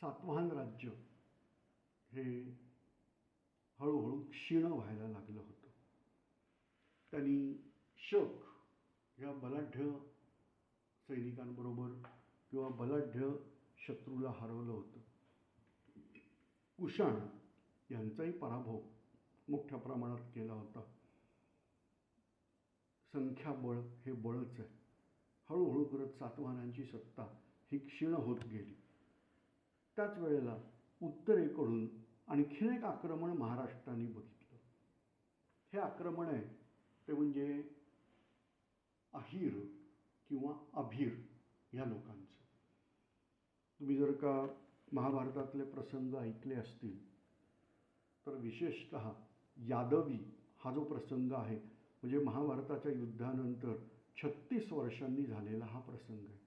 सातवाहन राज्य हे हळूहळू क्षीण व्हायला लागलं होतं. त्यांनी शक या बलाढ्य सैनिकांबरोबर किंवा बलाढ्य शत्रूला हरवलं होतं. कुषाण यांचाही पराभव मोठ्या प्रमाणात केला होता. संख्याबळ हे बळच आहे. हळूहळू करत सातवाहनांची सत्ता ही क्षीण होत गेली. त्याच वेळेला उत्तरेकडून आणखीन एक आक्रमण महाराष्ट्राने बघितलं. हे आक्रमण आहे ते म्हणजे अहिर किंवा अभिर ह्या लोकांचं. तुम्ही जर का महाभारतातले प्रसंग ऐकले असतील तर विशेषत यादवी हा जो प्रसंग आहे म्हणजे महाभारताच्या युद्धानंतर छत्तीस वर्षांनी झालेला हा प्रसंग आहे.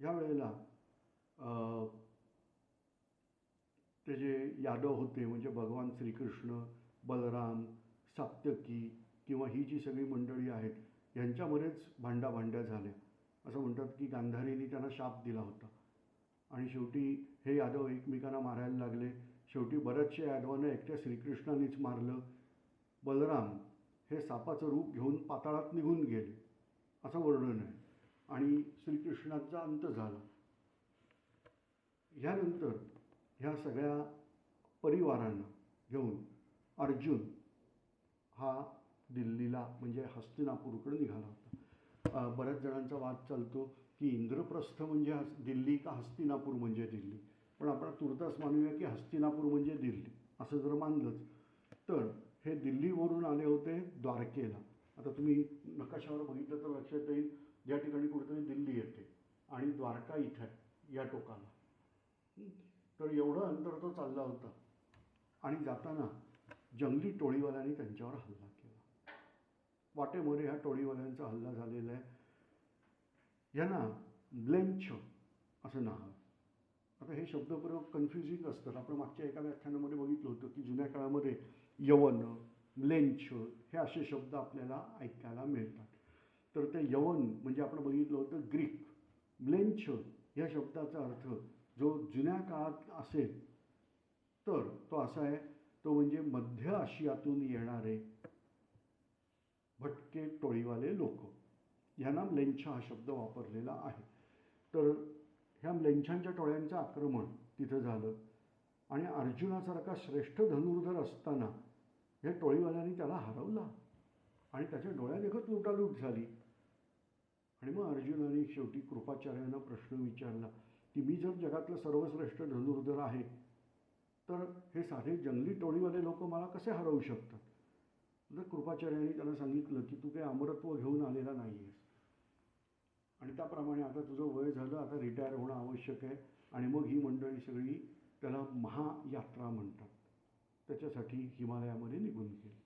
ह्या वेळेला ते जे यादव होते म्हणजे भगवान श्रीकृष्ण बलराम साप्तकी किंवा ही जी सगळी मंडळी आहेत यांच्यामध्येच भांडाभांड्या झाल्या. असं म्हणतात की गांधारीने त्यांना शाप दिला होता. आणि शेवटी हे यादव एकमेकांना मारायला लागले. शेवटी बऱ्याचशा यादवांना एकट्या श्रीकृष्णानेच मारलं. बलराम हे सापाचं रूप घेऊन पाताळात निघून गेले. असं वर्णन आहे. आणि श्रीकृष्णाचा अंत झाला. ह्यानंतर ह्या सगळ्या परिवारांना घेऊन अर्जुन हा दिल्लीला म्हणजे हस्तिनापूरकडे निघाला होता. बऱ्याच जणांचा वाद चालतो की इंद्रप्रस्थ म्हणजे हस् दिल्ली का हस्तिनापूर म्हणजे दिल्ली? पण आपण तुर्तास मानूया की हस्तिनापूर म्हणजे दिल्ली असं जर मानलंच तर हे दिल्लीवरून आले होते द्वारकेला. आता तुम्ही नकाशावर बघितलं तर लक्षात येईल ज्या ठिकाणी कुठेतरी दिल्ली येते आणि द्वारका इथं आहे या टोकाला. तर एवढं अंतर तो चालला होता. आणि जाताना जंगली टोळीवाल्यांनी त्यांच्यावर हल्ला केला. वाटेमध्ये ह्या टोळीवाल्यांचा हल्ला झालेला आहे. यांना ब्लेंच असं नाव आता हे शब्दप्रयोग कन्फ्युजिंग असतात. आपण मागच्या एका व्याख्यानामध्ये बघितलं होतं की जुन्या काळामध्ये यवन म्लेंच हे असे शब्द आपल्याला ऐकायला मिळतात. तर ते यवन म्हणजे आपण बघितलं होतं ग्रीक. म्लेंच या शब्दाचा अर्थ जो जुन्या काळात असेल तर तो असा आहे तो म्हणजे मध्य आशियातून येणारे भटके टोळीवाले लोक. ह्यांना म्लेंछा हा शब्द वापरलेला आहे. तर ह्या म्लेंछांच्या टोळ्यांचं आक्रमण तिथं झालं. आणि अर्जुनासारखा श्रेष्ठ धनुर्धर असताना ह्या टोळीवाल्यांनी त्याला हरवला. आणि त्याच्या डोळ्यादेखत लुटालूट झाली. आणि मग अर्जुनाने शेवटी कृपाचार्यांना प्रश्न विचारला की मी जर जगातलं सर्वश्रेष्ठ धनुर्धर आहे तर हे साधे जंगली टोळीवाले लोक मला कसे हरवू शकतात? तर कृपाचार्यांनी त्यांना सांगितलं की तू काही अमरत्व घेऊन आलेला नाही आहेस आणि त्याप्रमाणे आता तुझं वय झालं आता रिटायर होणं आवश्यक आहे. आणि मग ही मंडळी सगळी त्याला महायात्रा म्हणतात. त्याच्यासाठी हिमालयामध्ये निघून गेली.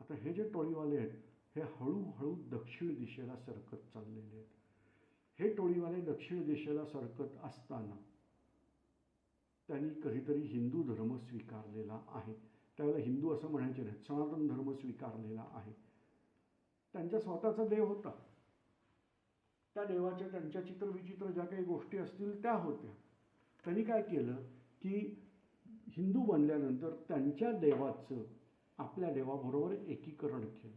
आता हे जे टोळीवाले आहेत हे हळूहळू दक्षिण दिशेला सरकत चाललेले आहेत. हे टोळीवाले दक्षिण दिशेला सरकत असताना त्यांनी कधीतरी हिंदू धर्म स्वीकारलेला आहे. त्यावेळेला हिंदू असं म्हणायचे नाही सनातन धर्म स्वीकारलेला आहे. त्यांच्या स्वतःचा देव होता. त्या देवाच्या त्यांच्या चित्रविचित्र ज्या काही गोष्टी असतील त्या होत्या. त्यांनी काय केलं की हिंदू बनल्यानंतर त्यांच्या देवाचं आपल्या देवाबरोबर एकीकरण केलं.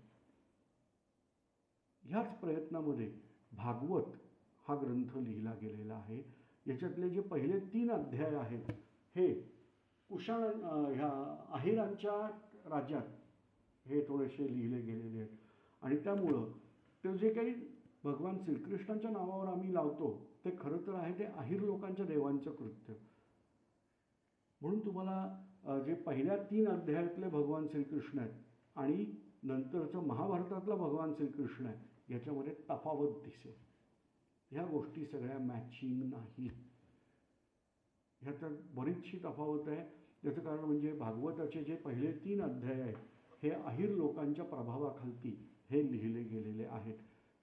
ह्याच प्रयत्नामध्ये भागवत हा ग्रंथ लिहिला गेलेला आहे. याच्यातले जे पहिले तीन अध्याय आहेत हे कुशाण ह्या अहिरांच्या राज्यात हे थोडेसे लिहिले गेलेले आहेत. आणि त्यामुळं ते जे काही भगवान श्रीकृष्णांच्या नावावर आम्ही लावतो ते खरं तर आहे ते अहिर लोकांच्या देवांचं कृत्य. म्हणून तुम्हाला जे पहिल्या तीन अध्यायातले भगवान श्रीकृष्ण आहेत आणि नंतरचं महाभारतातला भगवान श्रीकृष्ण आहे याच्यामध्ये तफावत दिसेल. ह्या गोष्टी सगळ्या मॅचिंग नाहीत. ह्याच्यात बरीचशी तफावत आहे. याचं कारण म्हणजे भागवताचे जे पहिले तीन अध्याय आहेत हे अहिर लोकांच्या प्रभावाखालती हे लिहिले गेलेले आहेत.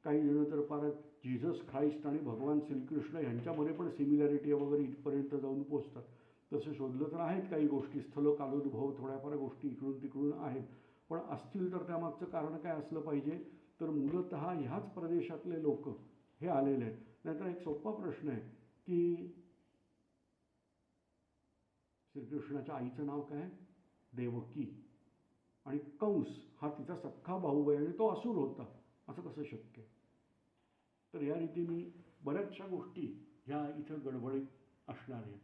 काही जण तर फार जीजस ख्राइस्ट आणि भगवान श्रीकृष्ण यांच्यामध्ये पण सिमिलॅरिटी वगैरे इथपर्यंत जाऊन पोचतात. तसं शोधलं तर आहेत काही गोष्टी स्थल कालोद्भव थोड्याफार गोष्टी इकडून तिकडून आहेत. पण असतील तर त्यामागचं कारण काय असलं पाहिजे? तर मूलत ह्याच प्रदेशातले लोक हे आलेले आहेत. नाहीतर एक सोपा प्रश्न आहे की श्रीकृष्णाच्या आईचं नाव काय? देवकी. आणि कंस हा तिचा सख्खा भाऊ आहे आणि तो असुर होता. असं कसं शक्य तर या रीतीने बऱ्याचशा गोष्टी ह्या इथं गडबडीत असणार आहेत.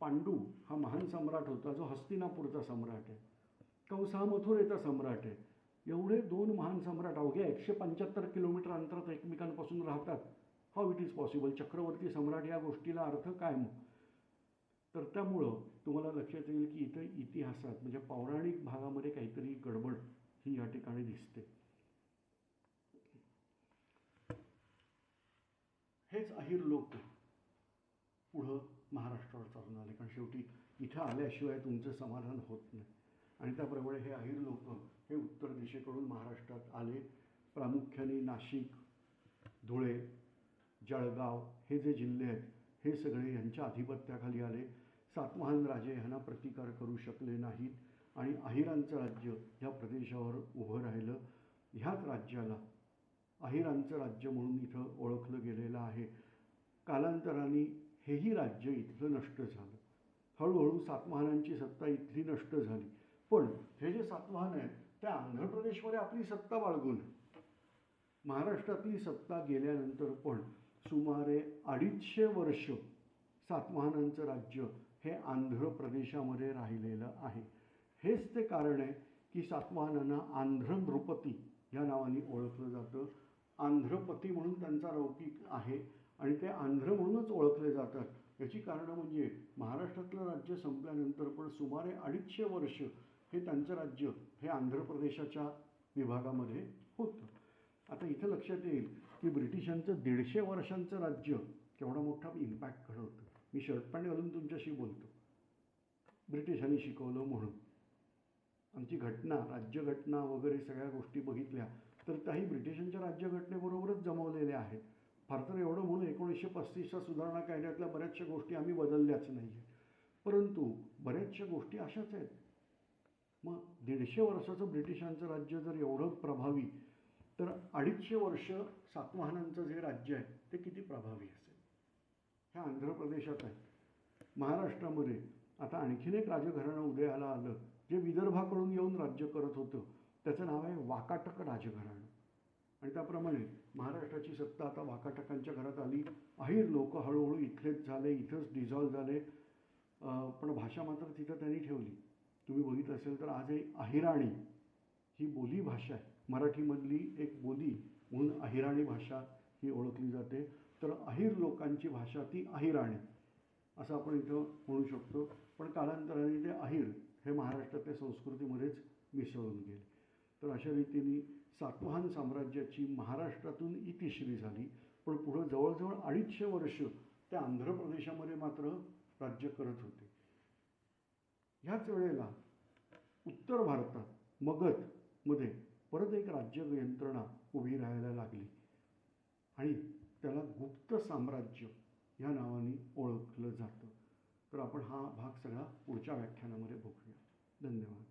पांडू हा महान सम्राट होता जो हस्तिनापूरचा सम्राट आहे. कंस हा मथुरेचा सम्राट आहे. एवढे दोन महान सम्राट अवघ्या एकशे पंच्याहत्तर किलोमीटर अंतरात एकमेकांपासून राहतात. हाऊ इट इज पॉसिबल चक्रवर्ती सम्राट या गोष्टीला अर्थ काय मग? तर त्यामुळं तुम्हाला लक्षात येईल की इथं इतिहासात म्हणजे पौराणिक भागामध्ये काहीतरी गडबड ही या ठिकाणी दिसते. हेच अहिर लोक पुढं महाराष्ट्रावर चालून आले. कारण शेवटी इथं आल्याशिवाय तुमचं समाधान होत नाही. आणि त्याप्रमाणे हे अहिर लोक हे उत्तर दिशेकडून महाराष्ट्रात आले. प्रामुख्याने नाशिक धुळे जळगाव हे जे जिल्हे आहेत हे सगळे यांच्या अधिपत्याखाली आले. सातवाहन राजे ह्यांना प्रतिकार करू शकले नाहीत आणि अहिरांचं राज्य ह्या प्रदेशावर उभं राहिलं. ह्याच राज्याला अहिरांचं राज्य म्हणून इथं ओळखलं गेलेलं आहे. कालांतराने हेही राज्य इथलं नष्ट झालं. हळूहळू सातवाहनांची सत्ता इथली नष्ट झाली. पण हे जे सातवाहन आहे त्या आंध्र प्रदेशमध्ये आपली सत्ता बाळगून महाराष्ट्रातली सत्ता गेल्यानंतर पण सुमारे अडीचशे वर्ष सातवाहनांचं राज्य हे आंध्र प्रदेशामध्ये राहिलेलं आहे. हेच ते कारण आहे की सातवाहनांना आंध्र नृपती ह्या नावाने ओळखलं जातं. आंध्रपती म्हणून त्यांचा लौकिक आहे आणि ते आंध्र म्हणूनच ओळखले जातात. याची कारणं म्हणजे महाराष्ट्रातलं राज्य संपल्यानंतर पण सुमारे अडीचशे वर्ष हे त्यांचं राज्य हे आंध्र प्रदेशाच्या विभागामध्ये होतं. आता इथं लक्षात येईल की ब्रिटिशांचं दीडशे वर्षांचं राज्य केवढा मोठा इम्पॅक्ट घडवतं. मी शर्ट पॅन्ट घालून तुमच्याशी बोलतो. ब्रिटिशांनी शिकवलं म्हणून. आमची घटना राज्यघटना वगैरे सगळ्या गोष्टी बघितल्या तर त्याही ब्रिटिशांच्या राज्यघटनेबरोबरच जमवलेल्या आहेत. फार तर एवढं म्हणून एकोणीसशे पस्तीसच्या सुधारणा कायद्यातल्या बऱ्याचशा गोष्टी आम्ही बदलल्याच नाही आहेत परंतु बऱ्याचशा गोष्टी अशाच आहेत. मग दीडशे वर्षाचं ब्रिटिशांचं राज्य जर एवढं प्रभावी तर अडीचशे वर्ष सातवाहनांचं जे राज्य आहे ते किती प्रभावी असेल? ह्या आंध्र प्रदेशात आहे. महाराष्ट्रामध्ये आता आणखीन एक राजघराणं उदयाला आलं जे विदर्भाकडून येऊन राज्य करत होतं. त्याचं नाव आहे वाकाटक राजघराणं. आणि त्याप्रमाणे महाराष्ट्राची सत्ता आता वाकाटकांच्या घरात आली. अहिर लोक हळूहळू इथलेच झाले इथंच डिझॉल्व झाले. पण भाषा मात्र तिथं त्यांनी ठेवली. तुम्ही बघितलं असेल तर आजही अहिराणी ही बोली भाषा आहे. मराठीमधली एक बोली म्हणून अहिराणी भाषा ही ओळखली जाते. तर अहिर लोकांची भाषा ती अहिराणी असं आपण इथं म्हणू शकतो. पण कालांतराने ते अहिर हे महाराष्ट्रातल्या संस्कृतीमध्येच मिसळून गेले. तर अशा रीतीने सातवाहन साम्राज्याची महाराष्ट्रातून इतिश्री झाली. पण पुढं जवळजवळ अडीचशे वर्ष त्या आंध्र प्रदेशामध्ये मात्र राज्य करत होते. ह्याच वेळेला उत्तर भारतात मगधमध्ये परत एक राज्य यंत्रणा उभी राहायला लागली. आणि त्याला गुप्त साम्राज्य ह्या नावाने ओळखलं जातं. तर आपण हा भाग सगळा पुढच्या व्याख्यानामध्ये बघूया. धन्यवाद.